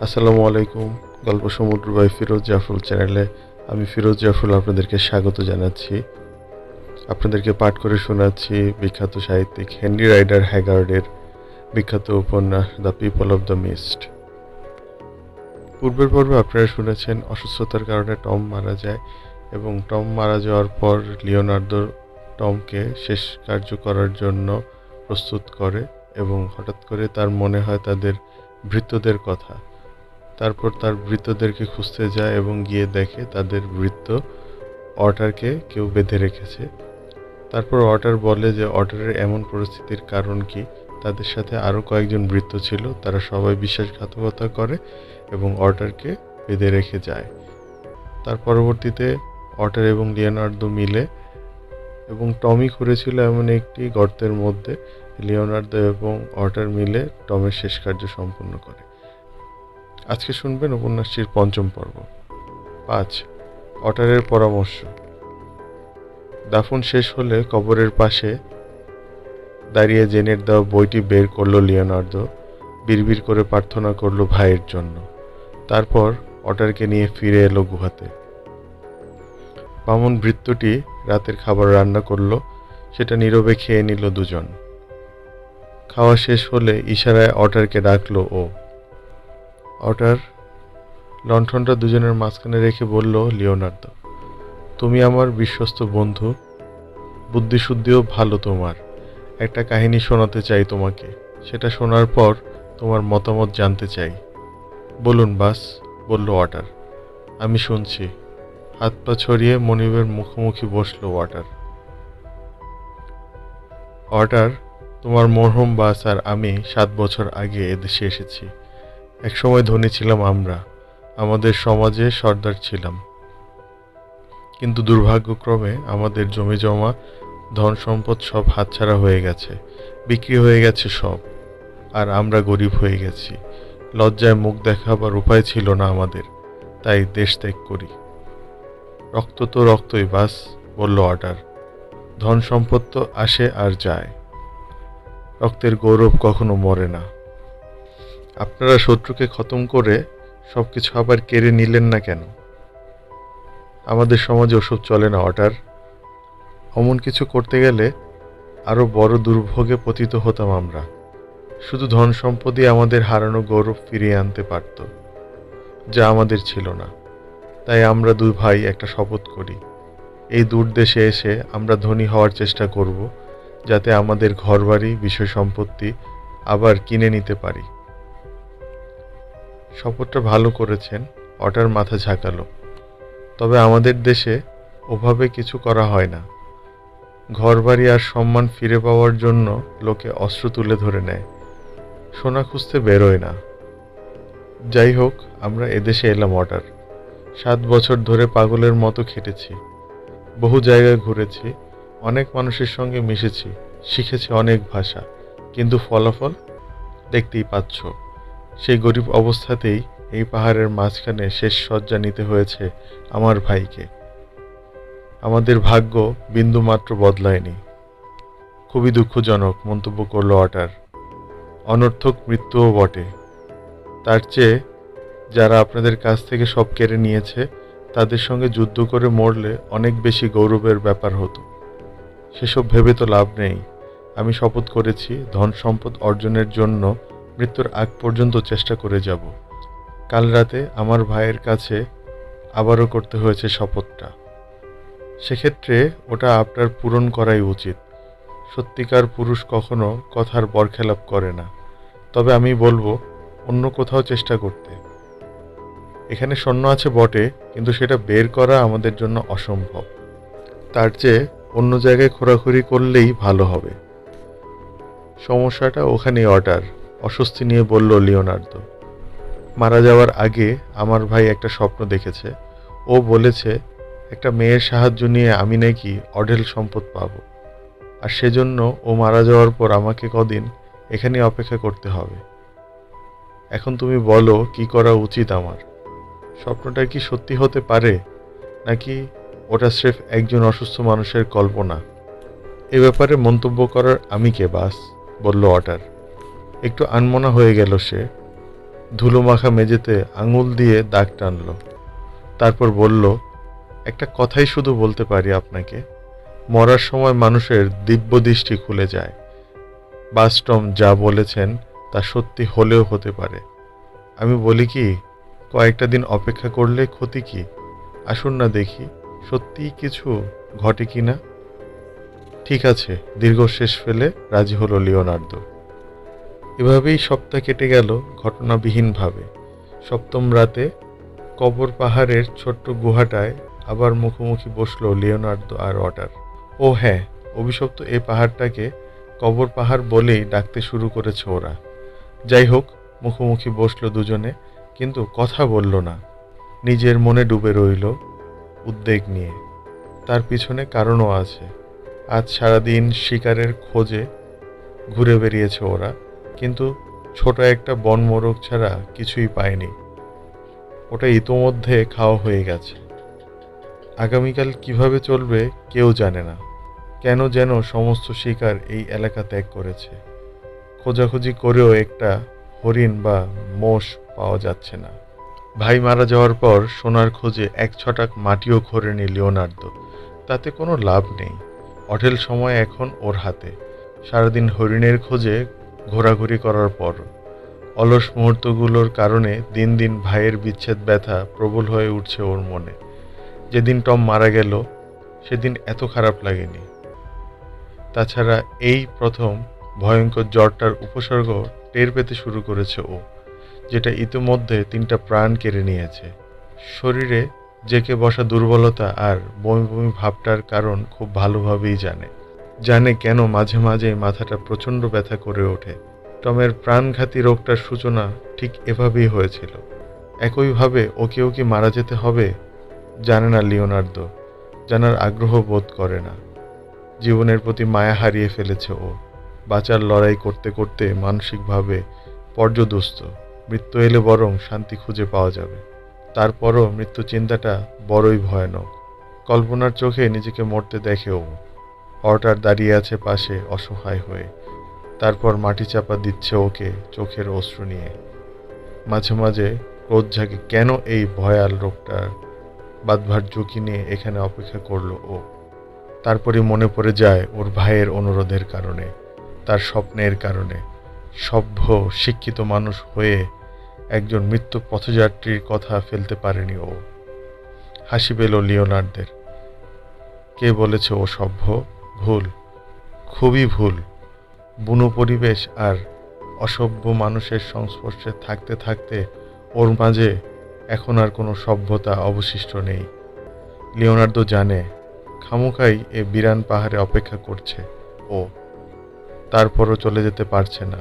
আসসালামু আলাইকুম, গল্প সমুদ্র বাই ফিরোজ জাফরুল চ্যানেলে আমি ফিরোজ জাফরুল আপনাদেরকে স্বাগত জানাচ্ছি। আপনাদেরকে পাঠ করে শোনাচ্ছি বিখ্যাত সাহিত্যিক হেনরি রাইডার হ্যাগার্ডের বিখ্যাত উপন্যাস the people of the mist. পূর্বের পর্বে আপনারা শুনেছেন অসুস্থতার কারণে টম মারা যায় এবং টম মারা যাওয়ার পর লিওনার্দো টমকে শেষ কার্য করার জন্য প্রস্তুত করে এবং হঠাৎ করে তার মনে হয় তাদের ভৃত্যদের কথা। তারপর তার বৃত্তদেরকে খুঁজতে যায় এবং গিয়ে দেখে তাদের বৃত্ত অটারকে কেউ বেঁধে রেখেছে। তারপর অটার বলে যে অটারের এমন পরিস্থিতির কারণ কি? তাদের সাথে আরও কয়েকজন বৃত্ত ছিল, তারা সবাই বিশ্বাসঘাতকতা করে এবং অটারকে বেঁধে রেখে যায়। তার পরবর্তীতে অটার এবং লিওনার্দো মিলে এবং টমি করেছিল এমন একটি গর্তের মধ্যে, লিওনার্দো এবং অটার মিলে টমের শেষ কার্য সম্পন্ন করে। আজকে শুনবেন উপন্যাসটির পঞ্চম পর্ব। পাঁচ অটারের পরামর্শ। দাফন শেষ হলে কবরের পাশে দাঁড়িয়ে জেনের দেওয়া বইটি বের করল লিওনার্দো, বিড়বিড় করে প্রার্থনা করল ভাইয়ের জন্য। তারপর অটারকে নিয়ে ফিরে এলো গুহাতে। বামন বৃত্তটি রাতের খাবার রান্না করল, সেটা নীরবে খেয়ে নিল দুজন। খাওয়া শেষ হলে ইশারায় অটারকে ডাকলো ও অটার লণ্ঠনটা দুজনের মাঝখানে রেখে বলল, লিওনার্দো, তুমি আমার বিশ্বস্ত বন্ধু। বুদ্ধিশুদ্ধিও ভালো তোমার। একটা কাহিনী শোনাতে চাই তোমাকে। সেটা শোনার পর তোমার মতামত জানতে চাই। বলুন, বাস, বলল ওয়াটার আমি শুনছি। হাত পা ছড়িয়ে মনিবের মুখোমুখি বসল ওয়াটার ওয়াটার তোমার মরহুম বাস আর আমি সাত বছর আগে এদেশে এসেছি। একসময় ধনী ছিলাম আমরা। আমাদের সমাজে সর্দার ছিলাম। কিন্তু দুর্ভাগ্যক্রমে আমাদের জমি জমা, ধন সম্পদ সব হাতছাড়া হয়ে গেছে। বিক্রি হয়ে গেছে সব। আর আমরা গরিব হয়ে গেছি। লজ্জায় মুখ দেখাবার উপায় ছিল না আমাদের। তাই দেশ ত্যাগ করি। রক্ত তো রক্তই, বাস, বলল অর্ডার। ধন সম্পদ তো আসে আর যায়। রক্তের গৌরব কখনো মরে না। আপনারা শত্রুকে খতম করে সব কিছু আবার কেড়ে নিলেন না কেন? আমাদের সমাজে ওসব চলে না অর্ডার অমন কিছু করতে গেলে আরও বড় দুর্ভোগে পতিত হতাম আমরা। শুধু ধন সম্পদই আমাদের হারানো গৌরব ফিরিয়ে আনতে পারত, যা আমাদের ছিল না। তাই আমরা দুই ভাই একটা শপথ করি, এই দূর দেশে এসে আমরা ধনী হওয়ার চেষ্টা করব, যাতে আমাদের ঘরবাড়ি, বিষয় সম্পত্তি আবার কিনে নিতে পারি। শপথটা ভালো করেছেন, অটার মাথা ঝাঁকালো। তবে আমাদের দেশে ওভাবে কিছু করা হয় না। ঘরবাড়ি আর সম্মান ফিরে পাওয়ার জন্য লোকে অস্ত্র তুলে ধরে নেয়। সোনা খুঁজতে বেরোয় না। যাই হোক, আমরা এদেশে এলাম অর্ডার সাত বছর ধরে পাগলের মতো খেটেছি। বহু জায়গায় ঘুরেছি, অনেক মানুষের সঙ্গে মিশেছি, শিখেছি অনেক ভাষা। কিন্তু ফলাফল দেখতেই পাচ্ছ। সেই গরিব অবস্থাতেই এই পাহাড়ের মাঝখানে শেষ শয্যা নিতে হয়েছে আমার ভাইকে। আমাদের ভাগ্য বিন্দুমাত্র বদলায়নি। খুবই দুঃখজনক মন্তব্য করল অটার। অনর্থক মৃত্যুও বটে। তার চেয়ে যারা আপনাদের কাছ থেকে সব কেড়ে নিয়েছে, তাদের সঙ্গে যুদ্ধ করে মরলে অনেক বেশি গৌরবের ব্যাপার হতো। সেসব ভেবে তো লাভ নেই। আমি শপথ করেছি ধন সম্পদ অর্জনের জন্য মৃত্যুর আগ পর্যন্ত চেষ্টা করে যাব। কাল রাতে আমার ভাইয়ের কাছে আবারও করতে হয়েছে শপথটা। সেক্ষেত্রে ওটা আপনার পূরণ করাই উচিত। সত্যিকার পুরুষ কখনো কথার বরখেলাপ করে না। তবে আমি বলব, অন্য কোথাও চেষ্টা করতে। এখানে স্বর্ণ আছে বটে, কিন্তু সেটা বের করা আমাদের জন্য অসম্ভব। তার চেয়ে অন্য জায়গায় খোরাখুরি করলেই ভালো হবে। সমস্যাটা ওখানেই অর্ডার। অস্বস্তি নিয়ে বলল, লিওনার্দো, মারা যাওয়ার আগে আমার ভাই একটা স্বপ্ন দেখেছে। ও বলেছে, একটা মেয়ের সাহায্য নিয়ে আমি নাকি অঢেল সম্পদ পাবো। আর সেজন্য ও মারা যাওয়ার পর আমাকে কদিন এখানে অপেক্ষা করতে হবে। এখন তুমি বলো, কি করা উচিত আমার? স্বপ্নটা কি সত্যি হতে পারে? নাকি ওটা স্রেফ একজন অসুস্থ মানুষের কল্পনা? এ ব্যাপারে মন্তব্য করার আমি কে, বাস? বলল অটার। একটু আনমনা হয়ে গেল সে। ধুলো মাখা মেঝেতে আঙুল দিয়ে দাগ টানল। তারপর বলল, একটা কথাই শুধু বলতে পারি আপনাকে। মরার সময় মানুষের দিব্য দৃষ্টি খুলে যায়। বাস্টম যা বলেছেন তা সত্যি হলেও হতে পারে। আমি বলি কি, কয়েকটা দিন অপেক্ষা করলে ক্ষতি কি? আসুন না দেখি, সত্যিই কিছু ঘটে কি না? ঠিক আছে, দীর্ঘশ্বাস ফেলে রাজি হলো লিওনার্দো। এভাবেই সপ্তাহ কেটে গেল ঘটনাবিহীনভাবে। সপ্তম রাতে কবর পাহাড়ের ছোট্ট গুহাটায় আবার মুখোমুখি বসল লিওনার্দো আর অটার। ও হ্যাঁ অভিশপ্ত এই পাহাড়টাকে কবর পাহাড় বলেই ডাকতে শুরু করেছে ওরা। যাই হোক, মুখোমুখি বসল দুজনে, কিন্তু কথা বলল না। নিজের মনে ডুবে রইল উদ্বেগ নিয়ে। তার পিছনে কারণও আছে। আজ সারাদিন শিকারের খোঁজে ঘুরে বেরিয়েছে ওরা। কিন্তু ছোট একটা বনমোরগ ছাড়া কিছুই পায়নি ওটা ইতোমধ্যে খাওয়া হয়ে গেছে। আগামীকাল কীভাবে চলবে কেউ জানে না। কেন যেন সমস্ত শিকার এই এলাকা ত্যাগ করেছে। খোঁজাখুঁজি করেও একটা হরিণ বা মোষ পাওয়া যাচ্ছে না। ভাই মারা যাওয়ার পর সোনার খোঁজে এক ছটাক মাটিও খোরেনি লিওনার্দো। তাতে কোনো লাভ নেই। অঢেল সময় এখন ওর হাতে। সারাদিন হরিণের খোঁজে ঘোরাঘুরি করার পর, অলস মুহূর্তগুলোর কারণে দিন দিন ভাইয়ের বিচ্ছেদ ব্যথা প্রবল হয়ে উঠছে ওর মনে। যেদিন টম মারা গেল, সেদিন এত খারাপ লাগেনি। তাছাড়া এই প্রথম ভয়ঙ্কর জ্বরটার উপসর্গ টের পেতে শুরু করেছে ও, যেটা ইতিমধ্যে তিনটা প্রাণ কেড়ে নিয়েছে। শরীরে জেকে বসা দুর্বলতা আর বমি বমি ভাবটার কারণ খুব ভালোভাবেই জানে। জানে কেন মাঝে মাঝে মাথাটা প্রচণ্ড ব্যথা করে ওঠে। টমের প্রাণঘাতী রোগটার সূচনা ঠিক এভাবেই হয়েছিল। একইভাবে ওকেও কি মারা যেতে হবে? জানে না লিওনার্দো। জানার আগ্রহ বোধ করে না। জীবনের প্রতি মায়া হারিয়ে ফেলেছে ও। বাঁচার লড়াই করতে করতে মানসিকভাবে পর্যদস্ত। মৃত্যু এলে বরং শান্তি খুঁজে পাওয়া যাবে। তারপরও মৃত্যু চিন্তাটা বড়ই ভয়ানক। কল্পনার চোখে নিজেকে মরতে দেখে ও। অর্টার দাঁড়িয়ে আছে পাশে, অসহায় হয়ে। তারপর মাটি চাপা দিচ্ছে ওকে চোখের অশ্রু নিয়ে। মাঝে মাঝে ক্রোধ ঝাঁকে কেন এই ভয়াল রোগটার? বাদভার ঝুঁকি নিয়ে এখানে অপেক্ষা করল ও। তারপরে মনে পড়ে যায় ওর ভাইয়ের অনুরোধের কারণে, তার স্বপ্নের কারণে। সভ্য, শিক্ষিত মানুষ হয়ে একজন মৃত্যু পথযাত্রীর কথা ফেলতে পারেনি ও। হাসি পেল লিওনার্দের কে বলেছে ও সভ্য? ভুল, খুবই ভুল। বুনো পরিবেশ আর অসভ্য মানুষের সংস্পর্শে থাকতে থাকতে ওর মাঝে এখন আর কোনো সভ্যতা অবশিষ্ট নেই। লিওনার্দো জানে খামুখাই এ বিরান পাহাড়ে অপেক্ষা করছে ও। তারপরও চলে যেতে পারছে না।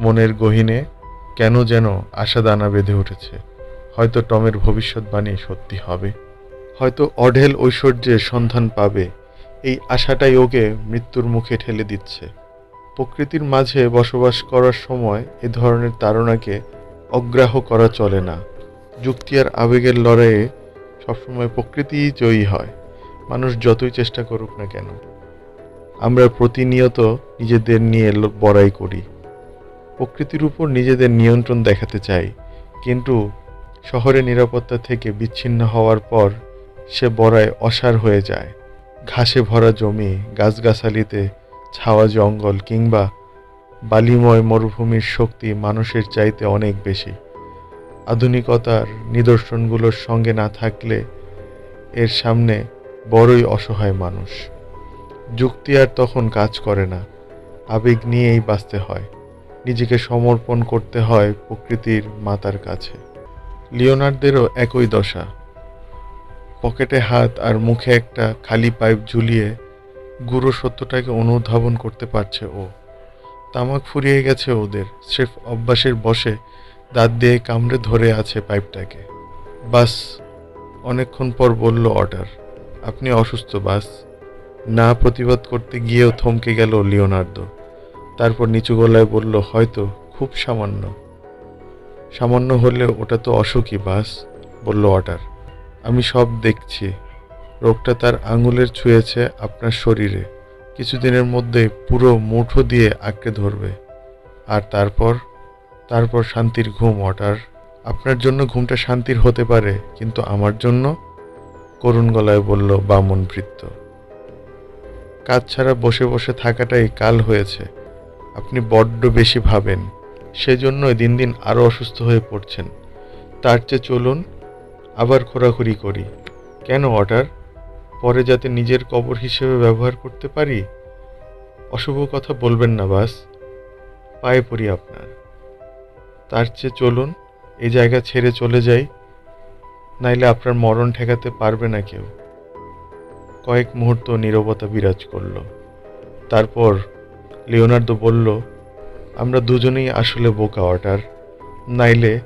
মনের গহিনে কেন যেন আশা দানা বেঁধে উঠেছে। হয়তো টমের ভবিষ্যৎবাণী সত্যি হবে। হয়তো অঢেল ঐশ্বর্যের সন্ধান পাবে এই আশাটাই ওকে মৃত্যুর মুখে ঠেলে দিচ্ছে। প্রকৃতির মাঝে বসবাস করার সময় এ ধরনের তাড়নাকে অগ্রাহ্য করা চলে না। যুক্তি আর আবেগের লড়াইয়ে সবসময় প্রকৃতিই জয়ী হয়। মানুষ যতই চেষ্টা করুক না কেন। আমরা প্রতিনিয়ত নিজেদের নিয়ে বড়াই করি। প্রকৃতির উপর নিজেদের নিয়ন্ত্রণ দেখাতে চাই। কিন্তু শহরে নিরাপত্তা থেকে বিচ্ছিন্ন হওয়ার পর সে বড়ায় অসার হয়ে যায়। ঘাসে ভরা জমি, গাছগাছালিতে ছাওয়া জঙ্গল কিংবা বালিময় মরুভূমির শক্তি মানুষের চাইতে অনেক বেশি। আধুনিকতার নিদর্শনগুলোর সঙ্গে না থাকলে এর সামনে বড়ই অসহায় মানুষ। যুক্তি আর তখন কাজ করে না, আবেগ নিয়েই বাঁচতে হয়। নিজেকে সমর্পণ করতে হয় প্রকৃতির মাতার কাছে। লিওনার্দেরও একই দশা। পকেটে হাত আর মুখে একটা খালি পাইপ ঝুলিয়ে গুরু সত্যটাকে অনুধাবন করতে পারছে ও। তামাক ফুরিয়ে গেছে ওদের, স্রেফ অভ্যাসের বসে দাঁত দিয়ে কামড়ে ধরে আছে পাইপটাকে। বাস, অনেকক্ষণ পর বলল অর্ডার, আপনি অসুস্থ, বাস। না প্রতিবাদ করতে গিয়েও থমকে গেল লিওনার্দো। তারপর নিচু গলায় বলল, হয়তো, খুব সামান্য। সামান্য হলে ওটা তো অসুখী বাস, বলল অর্ডার। আমি সব দেখছি। রোগটা তার আঙুলের ছুঁয়েছে আপনার শরীরে। কিছুদিনের মধ্যে পুরো মুঠো দিয়ে আঁকড়ে ধরবে। আর তারপর? তারপর শান্তির ঘুম অটার আপনার জন্য ঘুমটা শান্তির হতে পারে, কিন্তু আমার জন্য? করুণ গলায় বলল বামন ভৃত্য কাজ ছাড়া বসে বসে থাকাটাই কাল হয়েছে। আপনি বড্ড বেশি ভাবেন। সেজন্যই দিন দিন আরও অসুস্থ হয়ে পড়ছেন। তার চেয়ে চলুন আবার খোরাখুরি করি। কেন, অর্ডার? পরে যাতে নিজের কবর হিসেবে ব্যবহার করতে পারি? অশুভ কথা বলবেন না, বাস। পায়ে পড়ি আপনার। তার চেয়ে চলুন, এই জায়গা ছেড়ে চলে যাই। নাইলে আপনার মরণ ঠেকাতে পারবে না কেউ। কয়েক মুহূর্ত নীরবতা বিরাজ করল। তারপর লিওনার্দো বলল, আমরা দুজনেই আসলে বোকা অটার নাইলে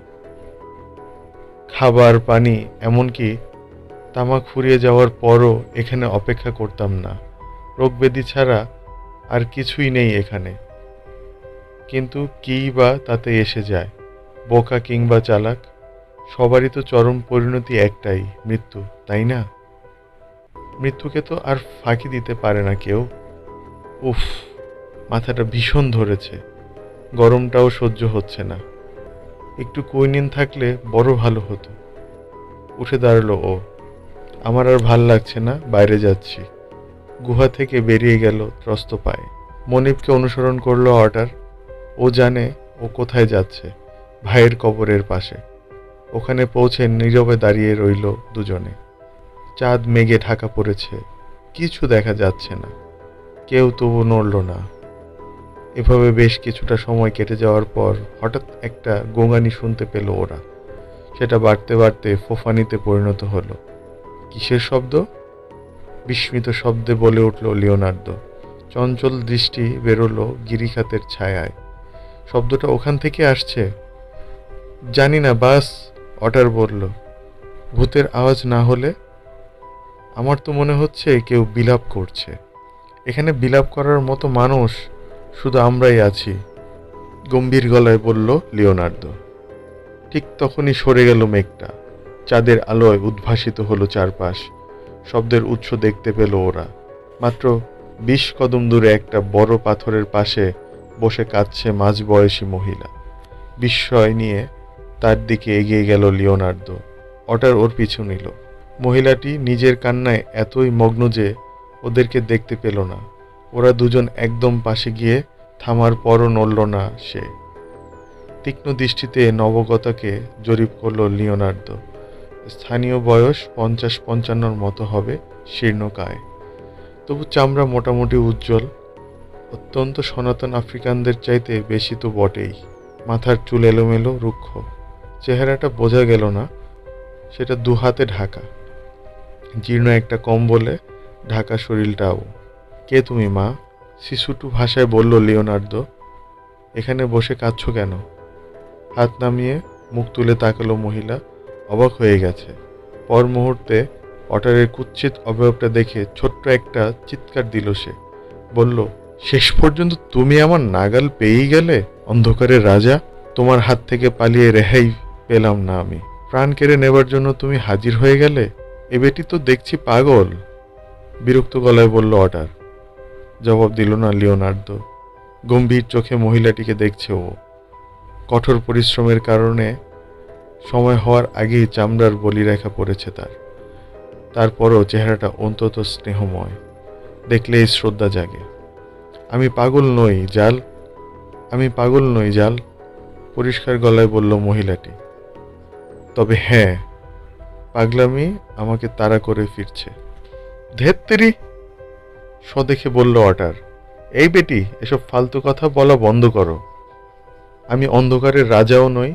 খাবার, পানি, এমনকি তামাক ফুরিয়ে যাওয়ার পরও এখানে অপেক্ষা করতাম না। রোগব্যাধি ছাড়া আর কিছুই নেই এখানে। কিন্তু কী বা তাতে এসে যায়, বোকা কিংবা চালাক, সবারই তো চরম পরিণতি একটাই, মৃত্যু, তাই না? মৃত্যুকে তো আর ফাঁকি দিতে পারে না কেউ। উফ, মাথাটা ভীষণ ধরেছে, গরমটাও সহ্য হচ্ছে না। একটু কুইনিন থাকলে বড় ভালো হতো। উঠে দাঁড়াল ও। আমার আর ভালো লাগছে না, বাইরে যাচ্ছি। গুহা থেকে বেরিয়ে গেল ত্রস্ত পায়ে। মনিবকে অনুসরণ করল অর্ডার। ও জানে ও কোথায় যাচ্ছে, ভাইয়ের কবরের পাশে। ওখানে পৌঁছে নীরবে দাঁড়িয়ে রইল দুজনে। চাঁদ মেঘে ঢাকা পড়েছে, কিছু দেখা যাচ্ছে না। কেউ তবু নড়ল না। এভাবে বেশ কিছুটা সময় কেটে যাওয়ার পর হঠাৎ একটা গোঙানি শুনতে পেল ওরা। সেটা বাড়তে বাড়তে ফোফানিতে পরিণত হলো। কিসের শব্দ? বিস্মিত শব্দে বলে উঠল লিওনার্দো। চঞ্চল দৃষ্টি বেরোলো গিরিখাতের ছায়ায়। শব্দটা ওখান থেকে আসছে? জানি না, বাস অটার বলল। ভূতের আওয়াজ না হলে? আমার তো মনে হচ্ছে কেউ বিলাপ করছে। এখানে বিলাপ করার মতো মানুষ শুধু আমরাই আছি। গম্ভীর গলায় বলল লিওনার্দো। ঠিক তখনই সরে গেল মেঘটা। চাঁদের আলোয় উদ্ভাসিত হলো চারপাশ। শব্দের উৎস দেখতে পেল ওরা। মাত্র বিশ কদম দূরে একটা বড় পাথরের পাশে বসে কাঁদছে মাঝবয়সী মহিলা। বিস্ময় নিয়ে তার দিকে এগিয়ে গেল লিওনার্দো। অটার ওর পিছু নিল। মহিলাটি নিজের কান্নায় এতই মগ্ন যে ওদেরকে দেখতে পেল না। ওরা দুজন একদম পাশে গিয়ে থামার পরও নড়ল না সে। তীক্ষ্ণ দৃষ্টিতে নবগতাকে জরিপ করল লিওনার্দো। স্থানীয় বয়স পঞ্চাশ পঞ্চান্নর মতো হবে শীর্ণকায়। তবু চামড়া মোটামুটি উজ্জ্বল। অত্যন্ত সনাতন আফ্রিকানদের চাইতে বেশি তো বটেই। মাথার চুল এলোমেলো, রুক্ষ। চেহারাটা বোঝা গেল না, সেটা দু হাতে ঢাকা। জীর্ণ একটা কম্বলে ঢাকা শরীরটাও। কে তুমি, মা? শিশুটু ভাষায় বলল লিওনার্দো, এখানে বসে কাঁদছ কেন? হাত নামিয়ে মুখ তুলে তাকালো মহিলা, অবাক হয়ে গেছে। পর মুহূর্তে অটারের কুচ্ছিত অবয়বটা দেখে ছোট্ট একটা চিৎকার দিল সে। বলল, শেষ পর্যন্ত তুমি আমার নাগাল পেয়েই গেলে, অন্ধকারের রাজা? তোমার হাত থেকে পালিয়ে রেহাই পেলাম না আমি। প্রাণ কেড়ে নেবার জন্য তুমি হাজির হয়ে গেলে? এ বেটি তো দেখছি পাগল। বিরক্ত গলায় বলল অটার। জবাব দিল না লিওনার্দো। গম্ভীর চোখে মহিলাটিকে দেখছে ও। কঠোর পরিশ্রমের কারণে সময় হওয়ার আগেই চামড়ার বলিরেখা পড়েছে তার। তারপরও চেহারাটা অন্তত স্নেহময়। দেখলেই শ্রদ্ধা জাগে। আমি পাগল নই, জাল। আমি পাগল নই, জাল, পরিষ্কার গলায় বলল মহিলাটি। তবে হ্যাঁ পাগলামি আমাকে তাড়া করে ফিরছে। ধেত্তেরি স্বদেখে বলল অটার, এই বেটি, এসব ফালতু কথা বলা বন্ধ করো। আমি অন্ধকারের রাজাও নই,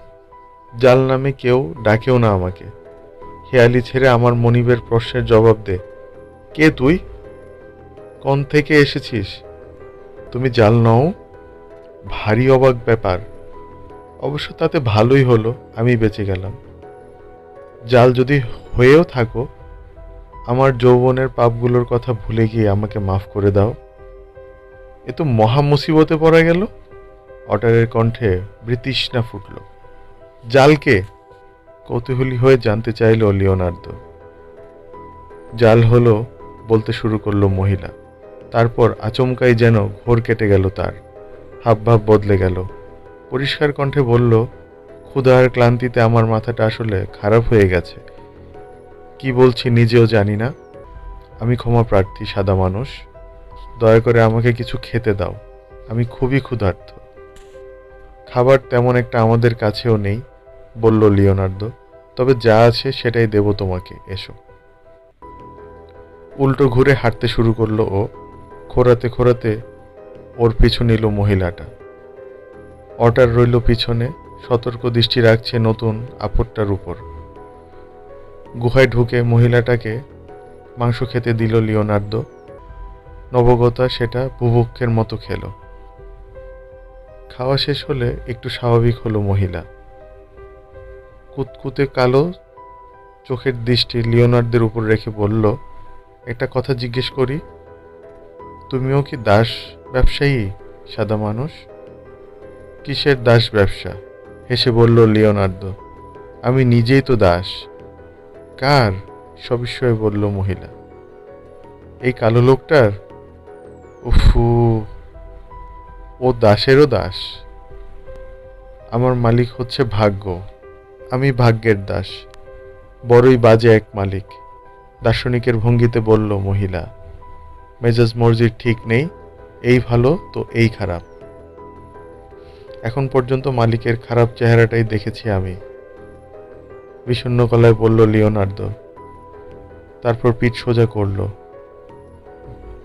জাল নামে কেউ ডাকেও না আমাকে। হেয়ালি ছেড়ে আমার মনিবের প্রশ্নের জবাব দে। কে তুই? কোন থেকে এসেছিস? তুমি জাল নও? ভারী অবাক ব্যাপার। অবশ্য তাতে ভালোই হলো, আমি বেঁচে গেলাম। জাল যদি হয়েও থাকো আমার যৌবনের পাপগুলোর কথা ভুলে গিয়ে আমাকে মাফ করে দাও। এ তো মহা মুসিবতে পড়া গেল। অটারের কণ্ঠে বৃতৃষ্ণা ফুটল। জালকে কৌতূহলী হয়ে জানতে চাইল লিওনার্দো। জাল হলো বলতে শুরু করল মহিলা। তারপর আচমকাই যেন ঘোর কেটে গেল তার। হাবভাব বদলে গেল। পরিষ্কার কণ্ঠে বলল, ক্ষুধার ক্লান্তিতে আমার মাথাটা আসলে খারাপ হয়ে গেছে। কি বলছি নিজেও জানি না। আমি ক্ষমা প্রার্থী, সাদা মানুষ। দয়া করে আমাকে কিছু খেতে দাও। আমি খুবই ক্ষুধার্ত। খাবার তেমন একটা আমাদের কাছেও নেই, বলল লিওনার্দো। তবে যা আছে সেটাই দেব তোমাকে, এসো। উল্টো ঘুরে হাঁটতে শুরু করল ও। খোরাতে খোরাতে ওর পিছু নিল মহিলাটা। অটার রইল পিছনে, সতর্ক দৃষ্টি রাখছে নতুন আপদটার উপর। গুহায় ঢুকে মহিলাটাকে মাংস খেতে দিল লিওনার্দো। নবগতা সেটা বুভুক্ষের মতো খেলো। খাওয়া শেষ হলে একটু স্বাভাবিক হলো মহিলা। কুতকুতে কালো চোখের দৃষ্টি লিওনার্দের উপর রেখে বলল, একটা কথা জিজ্ঞেস করি, তুমিও কি দাস ব্যবসায়ী, সাদা মানুষ? কিসের দাস ব্যবসা? হেসে বলল লিওনার্দো, আমি নিজেই তো দাস। কার? সবিস্ময়ে বলল মহিলা। এই কালো লোকটার? উফু, ও দাসেরও দাস। আমার মালিক হচ্ছে ভাগ্য। আমি ভাগ্যের দাস। বড়ই বাজে এক মালিক। দার্শনিকের ভঙ্গিতে বলল মহিলা, মেজাজ মর্জির ঠিক নেই, এই ভালো তো এই খারাপ। এখন পর্যন্ত মালিকের খারাপ চেহারাটাই দেখেছি আমি। বিষণ্ণ গলায় বলল লিওনার্দো। তারপর পিঠ সোজা করল।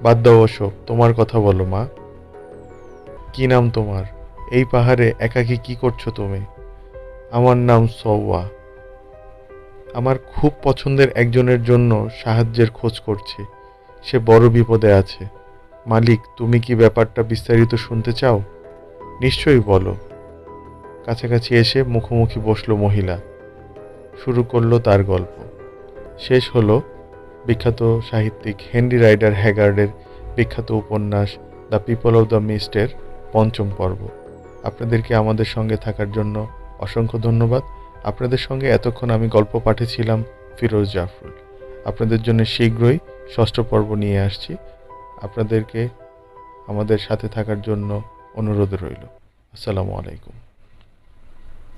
বাদ দাও অশোক, তোমার কথা বলো, মা। কি নাম তোমার? এই পাহাড়ে একাকি কি করছ তুমি? আমার নাম সওয়া। আমার খুব পছন্দের একজনের জন্য সাহায্যের খোঁজ করছি। সে বড় বিপদে আছে। মালিক, তুমি কি ব্যাপারটা বিস্তারিত শুনতে চাও? নিশ্চয়ই বলো। কাছাকাছি এসে মুখোমুখি বসল মহিলা। শুরু করল তার গল্প। শেষ হলো বিখ্যাত সাহিত্যিক হেনরি রাইডার হ্যাগার্ডের বিখ্যাত উপন্যাস দ্য পিপল অব দ্য মিস্টের পঞ্চম পর্ব। আপনাদেরকে আমাদের সঙ্গে থাকার জন্য অসংখ্য ধন্যবাদ। আপনাদের সঙ্গে এতক্ষণ আমি গল্প পাঠিয়েছিলাম ফিরোজ জাফরুল আপনাদের জন্য শীঘ্রই ষষ্ঠ পর্ব নিয়ে আসছি। আপনাদেরকে আমাদের সাথে থাকার জন্য অনুরোধ রইল। আসসালামু আলাইকুম।